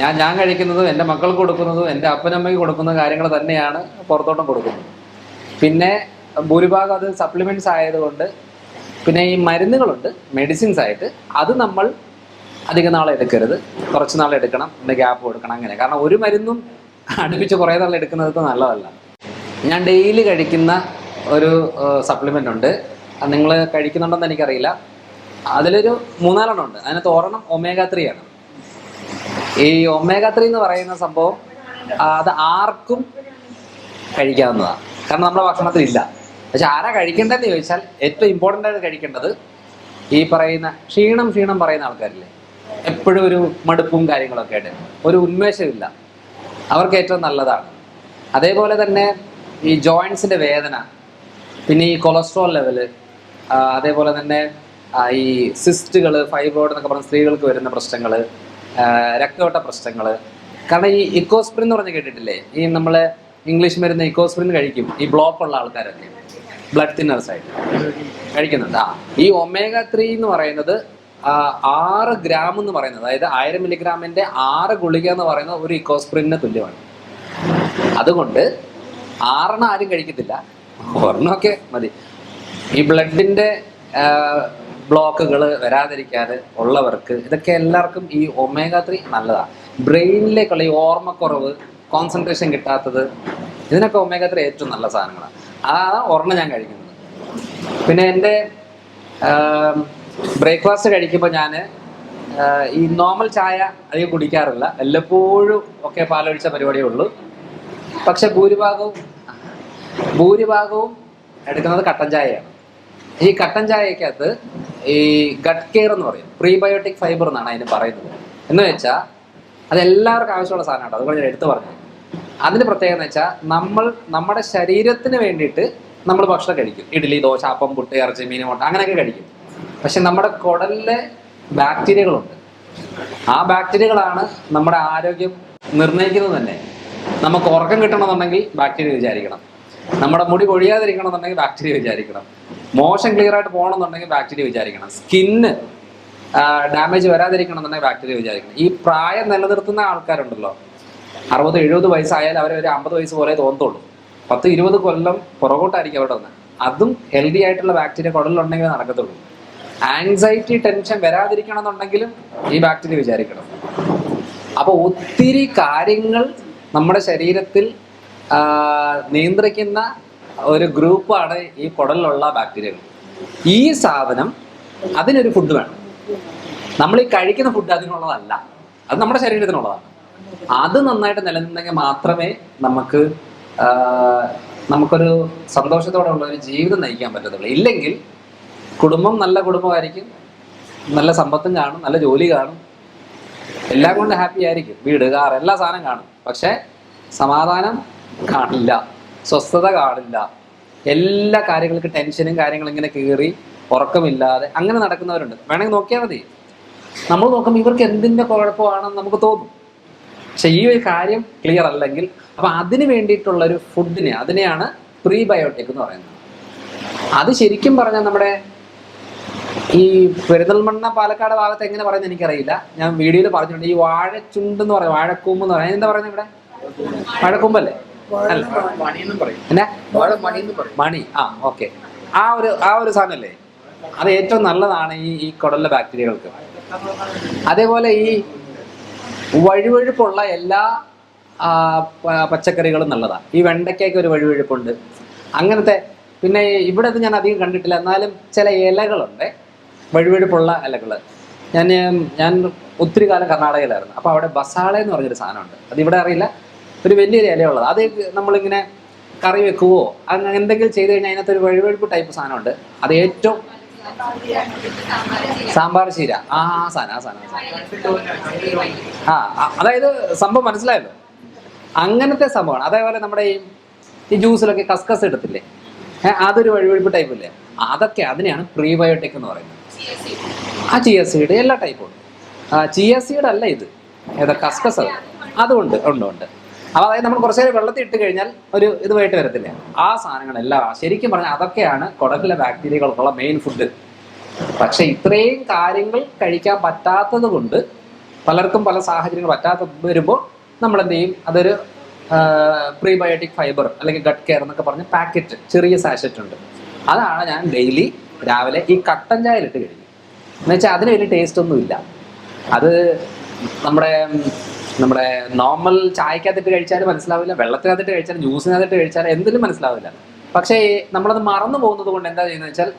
ഞാൻ ഞാൻ കഴിക്കുന്നതും എന്റെ മക്കൾക്ക് കൊടുക്കുന്നതും എന്റെ അപ്പനമ്മയ്ക്ക് കൊടുക്കുന്ന കാര്യങ്ങൾ തന്നെയാണ് പുറത്തോട്ടും കൊടുക്കുന്നത്. പിന്നെ ഭൂരിഭാഗം അത് സപ്ലിമെന്റ്സ് ആയതുകൊണ്ട് പിന്നെ ഈ മരുന്നുകളുണ്ട് മെഡിസിൻസ് ആയിട്ട് അത് നമ്മൾ അധിക നാൾ എടുക്കരുത്. കുറച്ച് നാൾ എടുക്കണം പിന്നെ ഗ്യാപ്പ് കൊടുക്കണം അങ്ങനെ. കാരണം ഒരു മരുന്നും അടുപ്പിച്ച് കുറേ നാൾ എടുക്കുന്നത് നല്ലതല്ല. ഞാൻ ഡെയിലി കഴിക്കുന്ന ഒരു സപ്ലിമെന്റ് ഉണ്ട്. നിങ്ങൾ കഴിക്കുന്നുണ്ടെന്ന് എനിക്കറിയില്ല. അതിലൊരു മൂന്നാലെണ്ണം ഉണ്ട്. അതിനകത്ത് ഒരെണ്ണം ഒമേഗ ത്രീ ആണ്. ഈ ഒമേഗ ത്രീ എന്ന് പറയുന്ന സംഭവം അത് ആർക്കും കഴിക്കാവുന്നതാണ്. കാരണം നമ്മുടെ ഭക്ഷണത്തിൽ ഇല്ല. പക്ഷെ ആരാ കഴിക്കേണ്ടതെന്ന് ചോദിച്ചാൽ ഏറ്റവും ഇമ്പോർട്ടന്റ് ആയിട്ട് കഴിക്കേണ്ടത് ഈ പറയുന്ന ക്ഷീണം ക്ഷീണം പറയുന്ന ആൾക്കാരില്ലേ? എപ്പോഴും ഒരു മടുപ്പും കാര്യങ്ങളൊക്കെ ആയിട്ട്. ഒരു ഉന്മേഷമില്ല അവർക്ക് ഏറ്റവും നല്ലതാണ്. അതേപോലെ തന്നെ ഈ ജോയിൻസിന്റെ വേദന പിന്നെ ഈ കൊളസ്ട്രോൾ ലെവൽ അതേപോലെ തന്നെ ഈ സിസ്റ്റുകൾ ഫൈബ്രോയിഡ് എന്നൊക്കെ പറഞ്ഞ സ്ത്രീകൾക്ക് വരുന്ന പ്രശ്നങ്ങൾ രക്തയോട്ട പ്രശ്നങ്ങൾ കാരണം ഈ ഇക്കോസ്പ്രിൻ എന്ന് പറഞ്ഞ് കേട്ടിട്ടില്ലേ? ഈ നമ്മൾ ഇംഗ്ലീഷ് മരുന്ന് ഇക്കോസ്പ്രിൻ കഴിക്കും. ഈ ബ്ലോക്ക് ഉള്ള ആൾക്കാരൊക്കെ ബ്ലഡ് തിന്നേഴ്സ് ആയിട്ട്. കഴിക്കുന്നുണ്ട്. ആ ഈ ഒമേഗ ത്രീ എന്ന് പറയുന്നത് ആറ് ഗ്രാം എന്ന് പറയുന്നത് അതായത് ആയിരം മില്ലിഗ്രാമിന്റെ ആറ് ഗുളിക എന്ന് പറയുന്നത് ഒരു ഇക്കോസ്പ്രിന് തുല്യമാണ്. അതുകൊണ്ട് ആറെണ്ണം ആരും കഴിക്കത്തില്ല. ഒരെണ്ണമൊക്കെ മതി. ഈ ബ്ലഡിന്റെ ബ്ലോക്കുകൾ വരാതിരിക്കാതെ ഉള്ളവർക്ക് ഇതൊക്കെ എല്ലാവർക്കും ഈ ഒമേഗ ത്രീ നല്ലതാണ് ബ്രെയിനിലേക്കുള്ള ഈ ഓർമ്മക്കുറവ് കോൺസെൻട്രേഷൻ കിട്ടാത്തത് ഇതിനൊക്കെ ഒമേഗ ത്രീ ഏറ്റവും നല്ല സാധനങ്ങളാണ് ആ ഒരെണ്ണം ഞാൻ കഴിക്കുന്നത് പിന്നെ എന്റെ ബ്രേക്ക്ഫാസ്റ്റ് കഴിക്കുമ്പോൾ ഞാൻ ഈ നോർമൽ ചായ അധികം കുടിക്കാറില്ല. വല്ലപ്പോഴും ഒക്കെ പാലൊഴിച്ച പരിപാടിയേ ഉള്ളൂ. പക്ഷെ ഭൂരിഭാഗവും ഭൂരിഭാഗവും എടുക്കുന്നത് കട്ടൻ ചായയാണ്. ഈ കട്ടൻ ചായക്കകത്ത് ഈ ഗട്ട് കെയർ എന്ന് പറയും. പ്രീബയോട്ടിക് ഫൈബർ എന്നാണ് അതിന് പറയുന്നത്. എന്ന് വെച്ചാൽ അത് എല്ലാവർക്കും ആവശ്യമുള്ള സാധനമാണ് അതുകൊണ്ട് ഞാൻ എടുത്തു പറഞ്ഞു അതിന് പ്രത്യേകത എന്ന് വെച്ചാൽ നമ്മൾ നമ്മുടെ ശരീരത്തിന് വേണ്ടിയിട്ട് നമ്മൾ ഭക്ഷണം കഴിക്കും. ഇഡ്ഡലി ദോശ അപ്പം പുട്ട് ഇറച്ചി മീൻ മുട്ട അങ്ങനെയൊക്കെ കഴിക്കും. പക്ഷെ നമ്മുടെ കുടലിലെ ബാക്ടീരിയകളുണ്ട്. ആ ബാക്ടീരിയകളാണ് നമ്മുടെ ആരോഗ്യം നിർണയിക്കുന്നത് തന്നെ. നമുക്ക് ഉറക്കം കിട്ടണമെന്നുണ്ടെങ്കിൽ ബാക്ടീരിയ വിചാരിക്കണം. നമ്മുടെ മുടി കൊഴിയാതിരിക്കണം എന്നുണ്ടെങ്കിൽ ബാക്ടീരിയ വിചാരിക്കണം. മോശം ക്ലിയർ ആയിട്ട് പോകണമെന്നുണ്ടെങ്കിൽ ബാക്ടീരിയ വിചാരിക്കണം. സ്കിന്ന് ഡാമേജ് വരാതിരിക്കണം എന്നുണ്ടെങ്കിൽ ബാക്ടീരിയ വിചാരിക്കണം. ഈ പ്രായം നിലനിർത്തുന്ന ആൾക്കാരുണ്ടല്ലോ. അറുപത് എഴുപത് വയസ്സായാലും അവർ ഒരു അമ്പത് വയസ്സ് പോലെ തോന്നത്തുള്ളൂ. പത്ത് ഇരുപത് കൊല്ലം പുറകോട്ടായിരിക്കും അവിടെ വന്ന്. അതും ഹെൽത്തി ആയിട്ടുള്ള ബാക്ടീരിയ കുടലിലുണ്ടെങ്കിൽ നടക്കത്തുള്ളൂ. ആൻസൈറ്റി ടെൻഷൻ വരാതിരിക്കണം എന്നുണ്ടെങ്കിലും ഈ ബാക്ടീരിയ വിചാരിക്കണം. അപ്പോൾ ഒത്തിരി കാര്യങ്ങൾ നമ്മുടെ ശരീരത്തിൽ നിയന്ത്രിക്കുന്ന ഒരു ഗ്രൂപ്പാണ് ഈ കുടലിലുള്ള ബാക്ടീരിയകൾ. ഈ സാധനം അതിനൊരു ഫുഡ് വേണം. നമ്മൾ ഈ കഴിക്കുന്ന ഫുഡ് അതിനുള്ളതല്ല. അത് നമ്മുടെ ശരീരത്തിനുള്ളതാണ്. അത് നന്നായിട്ട് നിലനിന്നെങ്കിൽ മാത്രമേ നമുക്ക് നമുക്കൊരു സന്തോഷത്തോടെ ഉള്ള ഒരു ജീവിതം നയിക്കാൻ പറ്റത്തുള്ളൂ. ഇല്ലെങ്കിൽ കുടുംബം നല്ല കുടുംബമായിരിക്കും നല്ല സമ്പത്തും കാണും നല്ല ജോലി കാണും. എല്ലാം കൊണ്ട് ഹാപ്പി ആയിരിക്കും. വീട് കാർ എല്ലാ സാധനം കാണും. പക്ഷെ സമാധാനം കാണില്ല. സ്വസ്ഥത കാണില്ല എല്ലാ കാര്യങ്ങൾക്കും ടെൻഷനും കാര്യങ്ങളും ഇങ്ങനെ കീറി ഉറക്കമില്ലാതെ അങ്ങനെ നടക്കുന്നവരുണ്ട്. വേണമെങ്കിൽ നോക്കിയാൽ മതി. നമ്മൾ നോക്കുമ്പോൾ ഇവർക്ക് എന്തിന്റെ കുഴപ്പമാണെന്ന് നമുക്ക് തോന്നും. പക്ഷെ ഈ ഒരു കാര്യം ക്ലിയർ അല്ലെങ്കിൽ അപ്പൊ അതിന് വേണ്ടിയിട്ടുള്ള ഒരു ഫുഡിനെ അതിനെയാണ് പ്രീബയോട്ടിക് എന്ന് പറയുന്നത്. അത് ശരിക്കും പറഞ്ഞാൽ നമ്മുടെ ഈ പെരുന്തൽമണ്ണ പാലക്കാട് ഭാഗത്ത് എങ്ങനെ പറയുന്നത് എനിക്കറിയില്ല. ഞാൻ വീഡിയോയിൽ പറഞ്ഞിട്ടുണ്ട്. ഈ വാഴച്ചുണ്ട് എന്ന് പറയും. വാഴക്കൂമ്പ് എന്ന് പറയുന്നത് എന്താ പറയുന്നത് ഇവിടെ? വാഴക്കൂമ്പല്ലേ? എന്നാ? മണി. ആ ഓക്കെ. ആ ഒരു ആ ഒരു സാധനല്ലേ? അത് ഏറ്റവും നല്ലതാണ് ഈ ഈ കുടലിലെ ബാക്ടീരിയകൾക്ക്. അതേപോലെ ഈ വഴുവഴുപ്പുള്ള എല്ലാ പച്ചക്കറികളും നല്ലതാണ് ഈ വെണ്ടയ്ക്കൊക്കെ ഒരു വഴുവഴുപ്പുണ്ട്. അങ്ങനത്തെ പിന്നെ ഇവിടെ ഇത് ഞാൻ അധികം കണ്ടിട്ടില്ല. എന്നാലും ചില ഇലകളുണ്ട്. വഴുവഴുപ്പുള്ള ഇലകൾ ഞാൻ ഞാൻ ഒത്തിരി കാലം കർണാടകയിലായിരുന്നു. അപ്പോൾ അവിടെ ബസാള എന്ന് പറഞ്ഞൊരു സാധനമുണ്ട്. അതിവിടെ ഇവിടെ അറിയില്ല. ഒരു വലിയൊരു ഇലയുള്ളത്. അത് നമ്മളിങ്ങനെ കറി വെക്കുവോ അങ്ങനെ എന്തെങ്കിലും ചെയ്ത് കഴിഞ്ഞാൽ അതിനകത്ത് ഒരു വഴുവഴുപ്പ് ടൈപ്പ് സാധനമുണ്ട്. അത് ഏറ്റവും സാമ്പാർ ചീര. ആ ആ സാധനം ആ സാധനം ആ അതായത് സംഭവം മനസ്സിലായല്ലോ? അങ്ങനത്തെ സംഭവമാണ്. അതേപോലെ നമ്മുടെ ഈ ഈ ജ്യൂസിലൊക്കെ കസ്കസ് എടുത്തില്ലേ അതൊരു വഴുവഴുപ്പ് ടൈപ്പ് ഇല്ലേ? അതൊക്കെ അതിനെയാണ് പ്രീബയോട്ടിക് എന്ന് പറയുന്നത്. ആ ചിയ സീഡ് എല്ലാ ടൈപ്പും ഉണ്ട്. ചിയ സീഡ് അല്ല ഇത്. ഏതാ കസ്കസ് അത്. അതുകൊണ്ട് ഉണ്ട് ഉണ്ട്. അപ്പോൾ അതായത് നമ്മൾ കുറച്ച് നേരം വെള്ളത്തിൽ ഇട്ട് കഴിഞ്ഞാൽ ഒരു ഇതുമായിട്ട് വരത്തില്ല. ആ സാധനങ്ങളെല്ലാം ശരിക്കും പറഞ്ഞാൽ അതൊക്കെയാണ് കുടക്കിലെ ബാക്ടീരിയകൾക്കുള്ള മെയിൻ ഫുഡ് പക്ഷെ ഇത്രയും കാര്യങ്ങൾ കഴിക്കാൻ പറ്റാത്തത് കൊണ്ട് പലർക്കും പല സാഹചര്യങ്ങൾ പറ്റാത്ത വരുമ്പോൾ നമ്മൾ എന്ത് ചെയ്യും? അതൊരു പ്രീബയോട്ടിക് ഫൈബർ അല്ലെങ്കിൽ ഗട്ട് കെയർ എന്നൊക്കെ പറഞ്ഞ പാക്കറ്റ് ചെറിയ സാഷറ്റ് ഉണ്ട്. അതാണ് ഞാൻ ഡെയിലി രാവിലെ ഈ കട്ടൻ ചായയിലിട്ട് കഴിക്കും. എന്ന് വെച്ചാൽ അതിന് വലിയ ടേസ്റ്റ് ഒന്നും ഇല്ല അത് നമ്മുടെ നമ്മുടെ നോർമൽ ചായക്കകത്തിട്ട് കഴിച്ചാലും മനസ്സിലാവില്ല വെള്ളത്തിനകത്തിട്ട് കഴിച്ചാലും ജ്യൂസിനകത്തിട്ട് കഴിച്ചാലും എന്തിലും മനസ്സിലാവില്ല. പക്ഷേ നമ്മളത് മറന്നു പോകുന്നത് കൊണ്ട് എന്താ ചെയ്യുന്നത് വെച്ചാൽ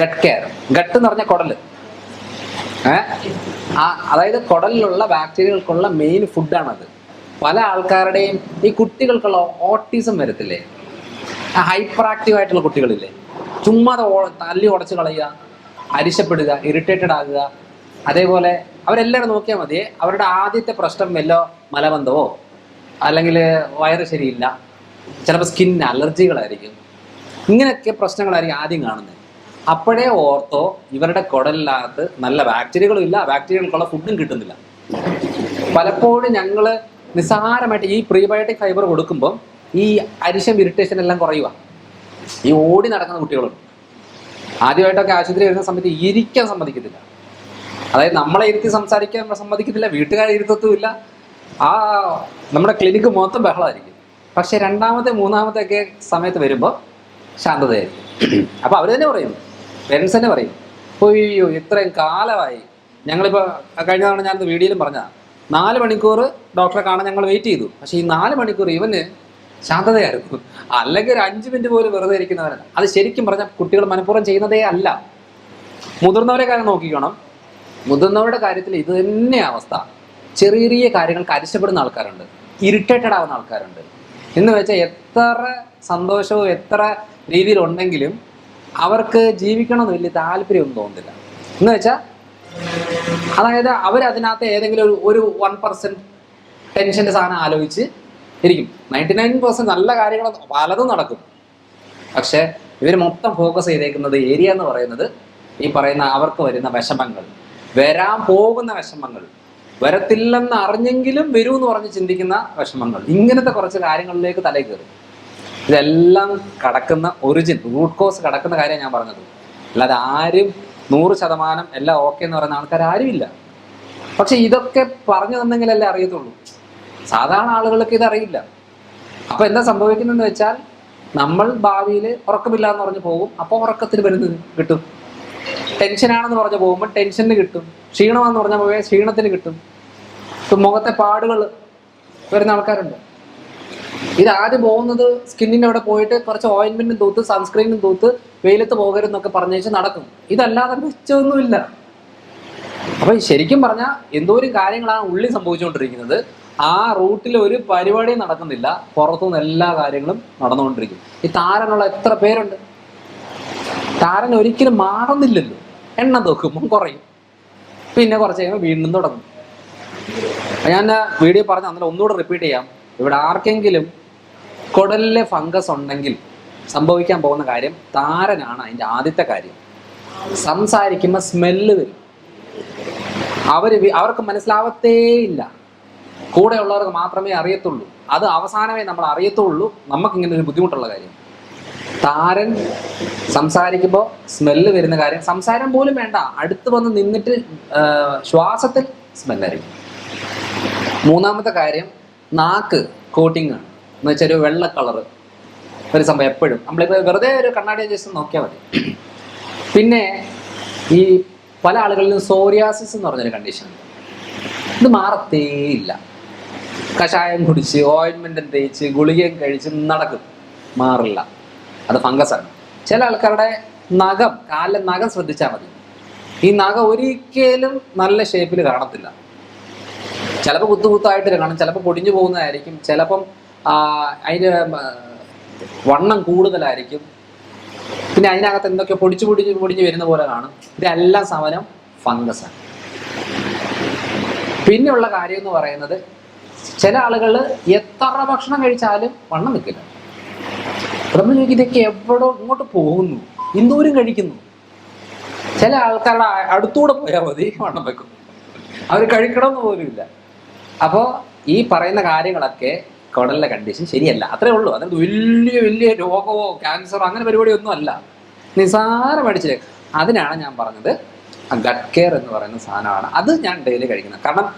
ഗട്ട് കെയർ ഗട്ട് എന്ന് പറഞ്ഞ കുടൽ. ആ അതായത് കുടലിലുള്ള ബാക്ടീരിയകൾക്കുള്ള മെയിൻ ഫുഡാണത് പല ആൾക്കാരുടെയും ഈ കുട്ടികൾക്കുള്ള ഓട്ടിസം വരത്തില്ലേ? ഹൈപ്പർ ആക്റ്റീവ് ആയിട്ടുള്ള കുട്ടികളില്ലേ? ചുമ്മാതെ തല്ലി ഉടച്ച് കളയുക അരിശപ്പെടുക ഇറിറ്റേറ്റഡ് ആകുക അതേപോലെ അവരെല്ലാവരും നോക്കിയാൽ മതി. അവരുടെ ആദ്യത്തെ പ്രശ്നം വല്ലോ മലബന്ധമോ അല്ലെങ്കിൽ വയറ് ശരിയില്ല. ചിലപ്പോൾ സ്കിൻ അലർജികളായിരിക്കും. ഇങ്ങനെയൊക്കെ പ്രശ്നങ്ങളായിരിക്കും ആദ്യം കാണുന്നത്. അപ്പോഴേ ഓർത്തോ ഇവരുടെ കുടലിനകത്ത് നല്ല ബാക്ടീരിയകളും ഇല്ല. ബാക്ടീരിയകൾക്കുള്ള ഫുഡും കിട്ടുന്നില്ല. പലപ്പോഴും ഞങ്ങൾ നിസ്സാരമായിട്ട് ഈ പ്രീബയോട്ടിക് ഫൈബർ കൊടുക്കുമ്പം ഈ അരിശം ഇറിറ്റേഷൻ എല്ലാം കുറയുക ഈ ഓടി നടക്കുന്ന കുട്ടികളുണ്ട്. ആദ്യമായിട്ടൊക്കെ ആശുപത്രി വരുന്ന സമയത്ത് ഇരിക്കാൻ സമ്മതിക്കത്തില്ല. അതായത് നമ്മളെ ഇരുത്തി സംസാരിക്കാൻ സമ്മതിക്കത്തില്ല വീട്ടുകാരെ ഇരുത്തത്തുമില്ല. ആ നമ്മുടെ ക്ലിനിക്ക് മൊത്തം ബഹളമായിരിക്കും. പക്ഷെ രണ്ടാമത്തെ മൂന്നാമത്തെ ഒക്കെ സമയത്ത് വരുമ്പോൾ ശാന്തതയായിരിക്കും. അപ്പൊ അവർ തന്നെ പറയും പേരൻസ് തന്നെ പറയും അയ്യോ ഇത്രയും കാലമായി. ഞങ്ങളിപ്പോൾ കഴിഞ്ഞ തവണ ഞാൻ വീഡിയോയിലും പറഞ്ഞതാണ് നാല് മണിക്കൂർ ഡോക്ടറെ കാണാൻ ഞങ്ങൾ വെയിറ്റ് ചെയ്തു. പക്ഷെ ഈ നാല് മണിക്കൂർ ഇവന് ശാന്തതയായിരുന്നു. അല്ലെങ്കിൽ ഒരു അഞ്ച് മിനിറ്റ് പോലും വെറുതെ ഇരിക്കുന്നവരാണ് അത് ശരിക്കും പറഞ്ഞാൽ കുട്ടികൾ മനഃപൂർവം ചെയ്യുന്നതേ അല്ല. മുതിർന്നവരെ കാര്യം നോക്കിക്കണം. മുതിർന്നവരുടെ കാര്യത്തിൽ ഇത് തന്നെ അവസ്ഥ. ചെറിയ ചെറിയ കാര്യങ്ങൾ അരിശപ്പെടുന്ന ആൾക്കാരുണ്ട്. ഇറിറ്റേറ്റഡ് ആവുന്ന ആൾക്കാരുണ്ട്. എന്ന് വെച്ചാൽ എത്ര സന്തോഷവും എത്ര രീതിയിലുണ്ടെങ്കിലും അവർക്ക് ജീവിക്കണമെന്ന് വലിയ താല്പര്യമൊന്നും തോന്നുന്നില്ല. എന്ന് വെച്ചാൽ അതായത് അവരതിനകത്ത് ഏതെങ്കിലും ഒരു ഒരു വൺ പെർസെന്റ് ടെൻഷന്റെ സാധനം ആലോചിച്ച് ഇരിക്കും. നയന്റി നയൻ പെർസെന്റ് നല്ല കാര്യങ്ങൾ പലതും നടക്കും. പക്ഷേ ഇവർ മൊത്തം ഫോക്കസ് ചെയ്തേക്കുന്നത് ഏരിയ എന്ന് പറയുന്നത് ഈ പറയുന്ന അവർക്ക് വരുന്ന വിഷമങ്ങൾ. വരാൻ പോകുന്ന വിഷമങ്ങൾ. വരത്തില്ലെന്ന് അറിഞ്ഞെങ്കിലും വരൂ എന്ന് പറഞ്ഞ് ചിന്തിക്കുന്ന വിഷമങ്ങൾ. ഇങ്ങനത്തെ കുറച്ച് കാര്യങ്ങളിലേക്ക് തല കയറി. ഇതെല്ലാം കടക്കുന്ന ഒറിജിൻ റൂട്ട് കോസ് കടക്കുന്ന കാര്യമാണ് ഞാൻ പറഞ്ഞത്. അല്ലാതെ ആരും നൂറ് ശതമാനം എല്ലാം ഓക്കെ എന്ന് പറയുന്ന ആൾക്കാർ ആരുമില്ല പക്ഷെ ഇതൊക്കെ പറഞ്ഞു തന്നെങ്കിലല്ലേ അറിയത്തുള്ളൂ. സാധാരണ ആളുകൾക്ക് ഇതറിയില്ല അപ്പൊ എന്താ സംഭവിക്കുന്നതെന്ന് വെച്ചാൽ നമ്മൾ ഭാവിയിൽ ഉറക്കമില്ല എന്ന് പറഞ്ഞു പോകും. അപ്പോൾ ഉറക്കത്തിന് വരുന്നത് കിട്ടും. ടെൻഷനാണെന്ന് പറഞ്ഞ് പോകുമ്പോൾ ടെൻഷന് കിട്ടും. ക്ഷീണമാണെന്ന് പറഞ്ഞാൽ പോയാൽ ക്ഷീണത്തിന് കിട്ടും. ഇപ്പൊ മുഖത്തെ പാടുകൾ വരുന്ന ആൾക്കാരുണ്ട്. ഇത് ആദ്യം പോകുന്നത് സ്കിന്നിന്റെ അവിടെ പോയിട്ട് കുറച്ച് ഓയിൻമെന്റും തൂത്ത് സൺസ്ക്രീനും തൂത്ത് വെയിലത്ത് പോകരുതെന്നൊക്കെ പറഞ്ഞേച്ച് നടക്കും. ഇതല്ലാതെ വെച്ചൊന്നുമില്ല. അപ്പൊ ശരിക്കും പറഞ്ഞാൽ എന്തോരം കാര്യങ്ങളാണ് ഉള്ളിൽ സംഭവിച്ചുകൊണ്ടിരിക്കുന്നത്. ആ റൂട്ടിൽ ഒരു പരിപാടി നടക്കുന്നില്ല. പുറത്തുനിന്ന് എല്ലാ കാര്യങ്ങളും നടന്നുകൊണ്ടിരിക്കും. ഈ താരനുള്ള എത്ര പേരുണ്ട്? താരൻ ഒരിക്കലും മാറുന്നില്ലല്ലോ. എണ്ണം നോക്കുമ്പം കുറയും. പിന്നെ കുറച്ച് കഴിയുമ്പോൾ വീണ്ടും തുടങ്ങും. ഞാൻ വീഡിയോ പറഞ്ഞ അന്നേരം ഒന്നുകൂടെ റിപ്പീറ്റ് ചെയ്യാം. ഇവിടെ ആർക്കെങ്കിലും കുടലിലെ ഫംഗസ് ഉണ്ടെങ്കിൽ സംഭവിക്കാൻ പോകുന്ന കാര്യം താരനാണ് അതിന്റെ ആദ്യത്തെ കാര്യം. സംസാരിക്കുമ്പോൾ സ്മെല്ല് വരും. അവർ അവർക്ക് മനസ്സിലാവത്തേയില്ല കൂടെയുള്ളവർക്ക് മാത്രമേ അറിയത്തുള്ളൂ. അത് അവസാനമേ നമ്മൾ അറിയത്തുള്ളൂ. നമുക്കിങ്ങനെ ഒരു ബുദ്ധിമുട്ടുള്ള കാര്യം. താരൻ സംസാരിക്കുമ്പോൾ സ്മെല്ല് വരുന്ന കാര്യം സംസാരം പോലും വേണ്ട. അടുത്ത് വന്ന് നിന്നിട്ട് ശ്വാസത്തിൽ സ്മെല്ലായിരിക്കും മൂന്നാമത്തെ കാര്യം നാക്ക് കോട്ടിങ് ആണ്. എന്ന് വെച്ചാൽ ഒരു വെള്ള കളറ് ഒരു സംഭവം എപ്പോഴും. നമ്മളിപ്പോൾ വെറുതെ ഒരു കണ്ണാടി ജസ്റ്റ് നോക്കിയാൽ മതി. പിന്നെ ഈ പല ആളുകളിലും സോറിയാസിസ് എന്ന് പറഞ്ഞൊരു കണ്ടീഷൻ ഇത് മാറത്തേയില്ല കഷായം കുടിച്ച് ഓയിൻമെന്റും തേച്ച് ഗുളികയും കഴിച്ച് നടക്കും. മാറില്ല. അത് ആണ്. ചില ആൾക്കാരുടെ നഖം കാലിലെ നഖം ശ്രദ്ധിച്ചാൽ മതി. ഈ നഖം ഒരിക്കലും നല്ല ഷേപ്പിൽ കാണത്തില്ല. ചിലപ്പോൾ കുത്തുകുത്തായിട്ട് കാണും ചിലപ്പോൾ പൊടിഞ്ഞു പോകുന്നതായിരിക്കും ചിലപ്പം അതിന് വണ്ണം കൂടുതലായിരിക്കും. പിന്നെ അതിനകത്ത് എന്തൊക്കെ പൊടിച്ചു പൊടിഞ്ഞ് പൊടിഞ്ഞ് വരുന്ന പോലെ കാണും. ഇതെല്ലാം സമനം ഫംഗസാണ് പിന്നെയുള്ള കാര്യം എന്ന് പറയുന്നത് ചില ആളുകൾ എത്ര ഭക്ഷണം കഴിച്ചാലും വണ്ണം നിൽക്കില്ല. അപ്പൊ നമ്മൾ ഇതൊക്കെ എവിടെ ഇങ്ങോട്ട് പോകുന്നു? എന്തോരം കഴിക്കുന്നു. ചില ആൾക്കാരുടെ അടുത്തൂടെ പോയാൽ മതി വണ്ണം വെക്കും. അവർ കഴിക്കണമെന്ന് പോലും ഇല്ല. അപ്പോൾ ഈ പറയുന്ന കാര്യങ്ങളൊക്കെ കുടലിലെ കണ്ടീഷൻ ശരിയല്ല. അത്രേ ഉള്ളൂ. അതായത് വലിയ വലിയ രോഗമോ ക്യാൻസറോ അങ്ങനെ പരിപാടിയൊന്നും അല്ല. നിസാരം അടിച്ചു അതിനാണ് ഞാൻ പറഞ്ഞത് ഗട്ട് കെയർ എന്ന് പറയുന്ന സാധനമാണ്. അത് ഞാൻ ഡെയിലി കഴിക്കുന്നത് കാരണം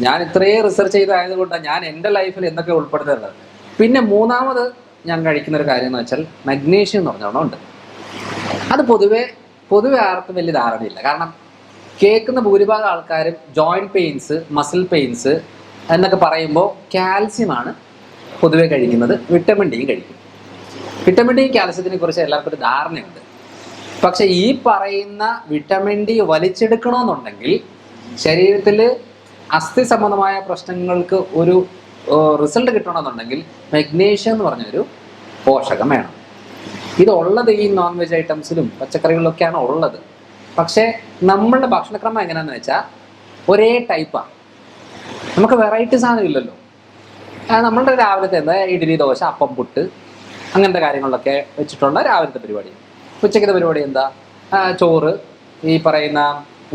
ഞാൻ ഇത്രയും റിസർച്ച് ചെയ്തായതുകൊണ്ടാണ് ഞാൻ എന്റെ ലൈഫിൽ എന്തൊക്കെ ഉൾപ്പെടുത്തേണ്ടത് പിന്നെ മൂന്നാമത് ഞാൻ കഴിക്കുന്ന ഒരു കാര്യം എന്ന് വെച്ചാൽ മഗ്നീഷ്യം എന്ന് പറഞ്ഞ ഉണ്ട്. അത് പൊതുവേ പൊതുവെ ആർക്കും വലിയ ധാരണയില്ല. കാരണം കേൾക്കുന്ന ഭൂരിഭാഗം ആൾക്കാരും ജോയിന്റ് പെയിൻസ് മസിൽ പെയിൻസ് എന്നൊക്കെ പറയുമ്പോൾ കാൽസ്യം ആണ് പൊതുവെ കഴിക്കുന്നത്. വിറ്റമിൻ ഡിയും കഴിക്കും. വിറ്റമിൻ ഡി കാൽസ്യത്തിനെ കുറിച്ച് എല്ലാവർക്കും ഒരു ധാരണയുണ്ട്. പക്ഷെ ഈ പറയുന്ന വിറ്റമിൻ ഡി വലിച്ചെടുക്കണമെന്നുണ്ടെങ്കിൽ ശരീരത്തിൽ അസ്ഥി സംബന്ധമായ പ്രശ്നങ്ങൾക്ക് ഒരു റിസൾട്ട് കിട്ടണമെന്നുണ്ടെങ്കിൽ മഗ്നീഷ്യം എന്ന് പറഞ്ഞൊരു പോഷകം വേണം. ഇതുള്ളത് ഈ നോൺ വെജ് ഐറ്റംസിലും പച്ചക്കറികളിലൊക്കെയാണ് ഉള്ളത്. പക്ഷേ നമ്മളുടെ ഭക്ഷണക്രമം എങ്ങനെയാണെന്ന് വെച്ചാൽ ഒരേ ടൈപ്പാണ് നമുക്ക് വെറൈറ്റി സാധനം ഇല്ലല്ലോ. നമ്മളുടെ രാവിലത്തെ എന്താ? ഇഡ്ഡലി ദോശ അപ്പം പുട്ട് അങ്ങനത്തെ കാര്യങ്ങളിലൊക്കെ വെച്ചിട്ടുള്ള രാവിലത്തെ പരിപാടി. ഉച്ചക്കത്തെ പരിപാടി എന്താ? ചോറ് ഈ പറയുന്ന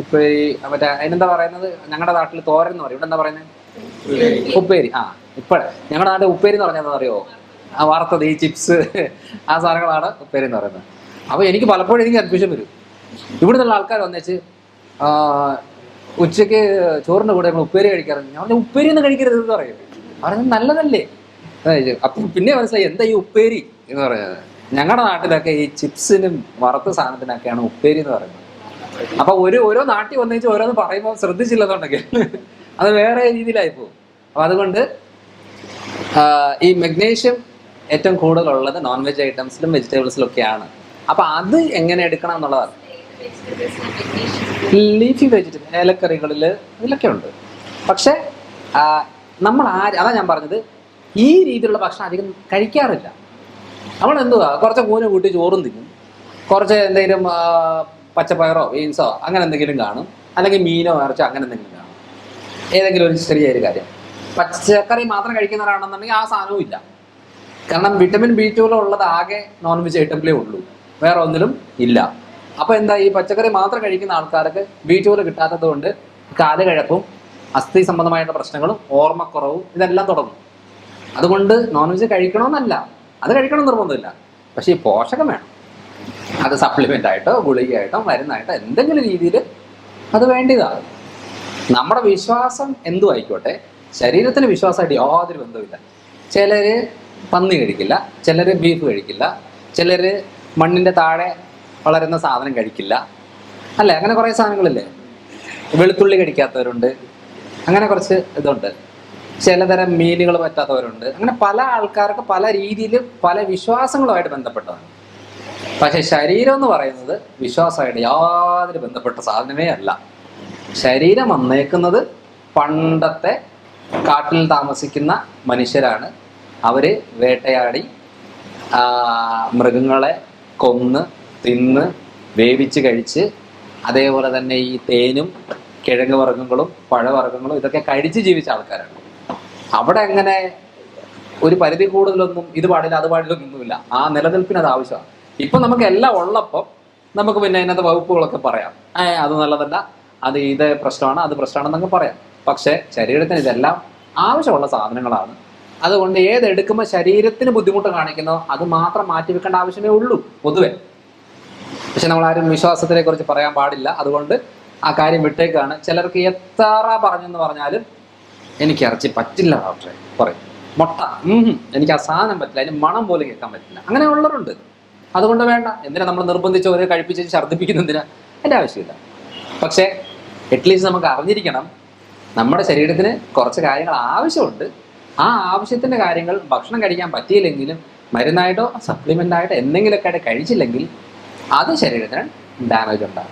ഉപ്പേരി മറ്റേ അതിനെന്താ പറയുന്നത്? ഞങ്ങളുടെ നാട്ടിൽ തോരൻ എന്ന് പറയും. ഇവിടെ എന്താ പറയുന്നത് ഉപ്പേരി. ആ ഇപ്പഴ. ഞങ്ങളുടെ നാട്ടിൽ ഉപ്പേരി എന്ന് പറഞ്ഞാൽ അറിയോ? ആ വറുത്തത് ഈ ചിപ്സ്. ആ സാധനങ്ങളാണ് ഉപ്പേരി എന്ന് പറയുന്നത്. അപ്പോൾ എനിക്ക് പലപ്പോഴും എനിക്ക് കൺഫ്യൂഷൻ വരും. ഇവിടെ നിന്നുള്ള ആൾക്കാർ വന്നേച്ച് ഉച്ചയ്ക്ക് ചോറിന്റെ കൂടെ ഞങ്ങൾ ഉപ്പേരി കഴിക്കാറുണ്ട്. ഞാൻ പറഞ്ഞു, ഉപ്പേരി ഒന്നും കഴിക്കരുത് എന്ന് പറയും. പറഞ്ഞത് നല്ലതല്ലേ? അപ്പം പിന്നെ മനസ്സിലായി എന്താ ഈ ഉപ്പേരി? എന്ന് പറയുന്നത്. ഞങ്ങളുടെ നാട്ടിലൊക്കെ ഈ ചിപ്സിനും വറുത്ത സാധനത്തിനൊക്കെയാണ് ഉപ്പേരി എന്ന് പറയുന്നത്. അപ്പൊ ഒരു ഓരോ നാട്ടിൽ വന്നേച്ച് ഓരോന്ന് പറയുമ്പോൾ ശ്രദ്ധിച്ചില്ലെന്നുണ്ടെങ്കിൽ അത് വേറെ രീതിയിലായി പോകും. അപ്പൊ അതുകൊണ്ട് ഈ മഗ്നീഷ്യം ഏറ്റവും കൂടുതലുള്ളത് നോൺ വെജ് ഐറ്റംസിലും വെജിറ്റബിൾസിലും ഒക്കെയാണ് അപ്പൊ അത് എങ്ങനെ എടുക്കണം എന്നുള്ളതാണ്. ലീഫി വെജിറ്റബിൾ ഏലക്കറികളിൽ ഇതിലൊക്കെ ഉണ്ട്. പക്ഷെ നമ്മൾ ആര് അതാ ഞാൻ പറഞ്ഞത് ഈ രീതിയിലുള്ള ഭക്ഷണം അധികം കഴിക്കാറില്ല. നമ്മൾ എന്തുവാ കുറച്ച് കൂന കൂട്ടി ചോറും തിന്നും. കുറച്ച് എന്തെങ്കിലും പച്ചപ്പയറോ ബീൻസോ അങ്ങനെ എന്തെങ്കിലും കാണും. അല്ലെങ്കിൽ മീനോ ഇറച്ചോ അങ്ങനെ എന്തെങ്കിലും കാണും. ഏതെങ്കിലും ഒരു ചെറിയൊരു കാര്യം. പച്ചക്കറി മാത്രം കഴിക്കുന്നവരാണെന്നുണ്ടെങ്കിൽ ആ സാധനവും ഇല്ല. കാരണം വിറ്റമിൻ ബി ഉള്ളത് ആകെ നോൺ വെജ് ഐറ്റംസിലേ ഉള്ളൂ. വേറെ ഒന്നിലും ഇല്ല. അപ്പൊ എന്താ ഈ പച്ചക്കറി മാത്രം കഴിക്കുന്ന ആൾക്കാർക്ക് ബി ടുവിൽ കിട്ടാത്തത് കൊണ്ട് കാലുകഴപ്പും അസ്ഥി സംബന്ധമായിട്ടുള്ള പ്രശ്നങ്ങളും ഓർമ്മക്കുറവും ഇതെല്ലാം തുടങ്ങും. അതുകൊണ്ട് നോൺ വെജ് കഴിക്കണമെന്നല്ല. അത് കഴിക്കണം നിർബന്ധമില്ല. പക്ഷേ ഈ പോഷകം വേണം. അത് സപ്ലിമെന്റ് ആയിട്ടോ ഗുളികയായിട്ടോ മരുന്നായിട്ടോ എന്തെങ്കിലും രീതിയിൽ അത് വേണ്ടിയതാണ് നമ്മുടെ വിശ്വാസം എന്തു ആയിക്കോട്ടെ? ശരീരത്തിന് വിശ്വാസമായിട്ട് യാതൊരു ബന്ധമില്ല ചിലര് പന്നി കഴിക്കില്ല ചിലര് ബീഫ് കഴിക്കില്ല ചിലര് മണ്ണിന്റെ താഴെ വളരുന്ന സാധനം കഴിക്കില്ല. അല്ലേ? അങ്ങനെ കുറേ സാധനങ്ങളില്ലേ? വെളുത്തുള്ളി കഴിക്കാത്തവരുണ്ട്. അങ്ങനെ കുറച്ച് ഇതുണ്ട്. ചിലതരം മീനുകൾ പറ്റാത്തവരുണ്ട്. അങ്ങനെ പല ആൾക്കാർക്ക് പല രീതിയിൽ പല വിശ്വാസങ്ങളുമായിട്ട് ബന്ധപ്പെട്ടതാണ്. പക്ഷെ ശരീരം എന്ന് പറയുന്നത് വിശ്വാസമായിട്ട് യാതൊരു ബന്ധപ്പെട്ട സാധനമേ അല്ല. ശരീരം വന്നേക്കുന്നത് പണ്ടത്തെ കാട്ടിൽ താമസിക്കുന്ന മനുഷ്യരാണ്. അവർ വേട്ടയാടി മൃഗങ്ങളെ കൊന്ന് തിന്ന് വേവിച്ച് കഴിച്ച് അതേപോലെ തന്നെ ഈ തേനും കിഴങ്ങ് വർഗങ്ങളും പഴവർഗങ്ങളും ഇതൊക്കെ കഴിച്ച് ജീവിച്ച ആൾക്കാരാണ്. അവിടെ അങ്ങനെ ഒരു പരിധി കൂടുതലൊന്നും ഇത് പാടില്ല അത് പാടില്ല ഒന്നുമില്ല ആ നിലനിൽപ്പിന് അത് ആവശ്യമാണ്. ഇപ്പൊ നമുക്ക് എല്ലാം ഉള്ളപ്പോൾ നമുക്ക് പിന്നെ അതിനകത്ത് വകുപ്പുകളൊക്കെ പറയാം. അത് നല്ലതല്ല. അത് ഇത് പ്രശ്നമാണ് അത് പ്രശ്നമാണെന്നൊക്കെ പറയാം. പക്ഷേ ശരീരത്തിന് ഇതെല്ലാം ആവശ്യമുള്ള സാധനങ്ങളാണ്. അതുകൊണ്ട് ഏതെടുക്കുമ്പോൾ ശരീരത്തിന് ബുദ്ധിമുട്ട് കാണിക്കുന്നോ അത് മാത്രം മാറ്റി വെക്കേണ്ട ആവശ്യമേ ഉള്ളൂ പൊതുവെ. പക്ഷെ നമ്മൾ ആരും വിശ്വാസത്തിനെ കുറിച്ച് പറയാൻ പാടില്ല. അതുകൊണ്ട് ആ കാര്യം വിട്ടേക്കാണ്. ചിലർക്ക് എത്ര പറഞ്ഞെന്ന് പറഞ്ഞാലും എനിക്ക് ഇറച്ചി പറ്റില്ല ഡോക്ടറെ. പറയും. മുട്ട. എനിക്ക് ആ സാധനം പറ്റില്ല. അതിന് മണം പോലും കേൾക്കാൻ പറ്റില്ല. അങ്ങനെ ഉള്ളവരുണ്ട്. അതുകൊണ്ട് വേണ്ട. എന്തിനാ നമ്മൾ നിർബന്ധിച്ച് ഓരോ കഴിപ്പിച്ച് ഛർദ്ദിപ്പിക്കുന്നതിന് എന്റെ ആവശ്യമില്ല. പക്ഷേ അറ്റ്ലീസ്റ്റ് നമുക്ക് അറിഞ്ഞിരിക്കണം. നമ്മുടെ ശരീരത്തിന് കുറച്ച് കാര്യങ്ങൾ ആവശ്യമുണ്ട്. ആ ആവശ്യത്തിന്റെ കാര്യങ്ങൾ ഭക്ഷണം കഴിക്കാൻ പറ്റിയില്ലെങ്കിലും മരുന്നായിട്ടോ സപ്ലിമെന്റായിട്ടോ എന്തെങ്കിലുമൊക്കെ ആയിട്ട് കഴിച്ചില്ലെങ്കിൽ അത് ശരീരത്തിന് ഡാമേജ് ഉണ്ടാകും